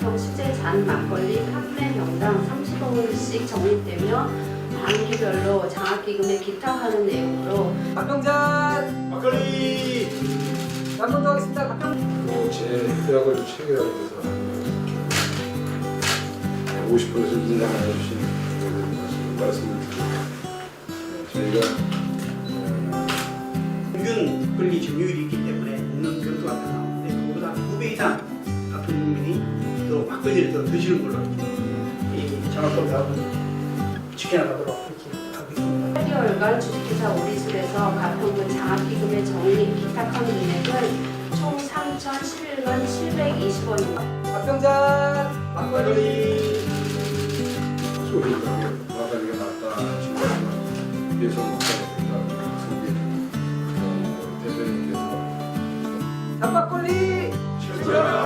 수제 잔 막걸리 판매 명당 30원씩 적립되며 반기별로 장학기금에 기탁하는 내용으로 박병잔 막걸리 남동도 하겠습니다. 박병. 뭐제 대학을 좀 체결하게 돼서 50%에서 인상해 주신 말씀을 드립니다. 저희가 평균 권리 점유율이 있기 때문에 먹는 변수가 더 나오는데 그보다 두배 이상 가평 국민이 그들도 드시는 걸로 이 장학금 나고 지켜나가도록 그렇게 하겠습니다. 8개월간 주식회사 오리술에서 가품금 장학기금의 정리 기탁한 금액은 총 3,011만 720원입니다. 박병장 막걸리 박박리 출전!